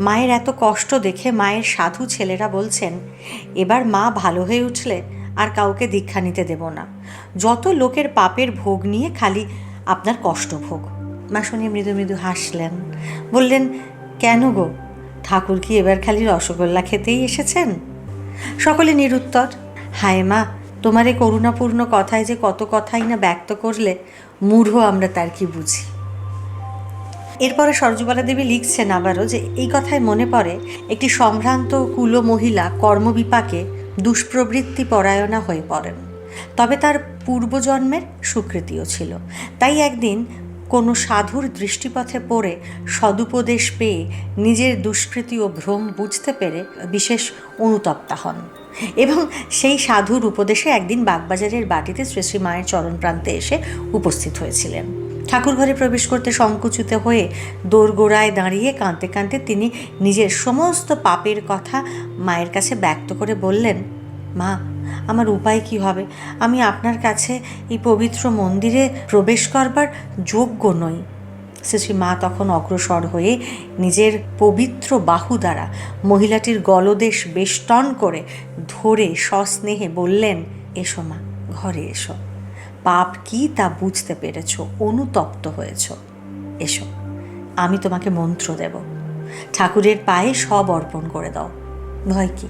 মায়ের এত কষ্ট দেখে মায়ের সাধু ছেলেরা বলছেন, এবার মা ভালো হয়ে উঠলে আর কাউকে দীক্ষা নিতে দেব না। যত লোকের পাপের ভোগ নিয়ে খালি আপনার কষ্ট ভোগ। মা শুনে মৃদু মৃদু হাসলেন। বললেন, কেন গো? ঠাকুর কি এবার খালি রসগোল্লা খেতেই এসেছেন? সকলে নিরুত্তর, হায় মা, তোমার এই করুণাপূর্ণ কথায় যে কত কথাই না ব্যক্ত করলে, মূঢ় আমরা তার কি বুঝি? এরপরে সরজুবালা দেবী লিখছেন আবারও যে এই কথায় মনে পড়ে, একটি সম্ভ্রান্ত কুলো মহিলা কর্মবিপাকে দুষ্প্রবৃত্তি পরায়ণা হয়ে পড়েন। তবে তার পূর্বজন্মের স্বীকৃতিও ছিল। তাই একদিন কোনো সাধুর দৃষ্টিপথে পড়ে সদুপদেশ পেয়ে নিজের দুষ্কৃতি ও ভ্রম বুঝতে পেরে বিশেষ অনুতপ্তা হন। এবং সেই সাধুর উপদেশে একদিন বাগবাজারের বাটিতে শ্রী শ্রী মায়ের চরণ প্রান্তে এসে উপস্থিত হয়েছিলেন। ঠাকুর ঘরে প্রবেশ করতে সংকুচিত হয়ে দোরগোড়ায় দাঁড়িয়ে কাঁদতে কাঁদতে তিনি নিজের সমস্ত পাপের কথা মায়ের কাছে ব্যক্ত করে বললেন, মা, আমার উপায় কি হবে? আমি আপনার কাছে এই পবিত্র মন্দিরে প্রবেশ করবার যোগ্য নই। শ্রী মা তখন অগ্রসর হয়ে নিজের পবিত্র বাহু দ্বারা মহিলাটির গলদেশ বেষ্টন করে ধরে সস্নেহে বললেন, এসো মা, ঘরে এসো। পাপ কি তা বুঝতে পেরেছ, অনুতপ্ত হয়েছ। এসো, আমি তোমাকে মন্ত্র দেব। ঠাকুরের পায়ে সব অর্পণ করে দাও। ভয় কি?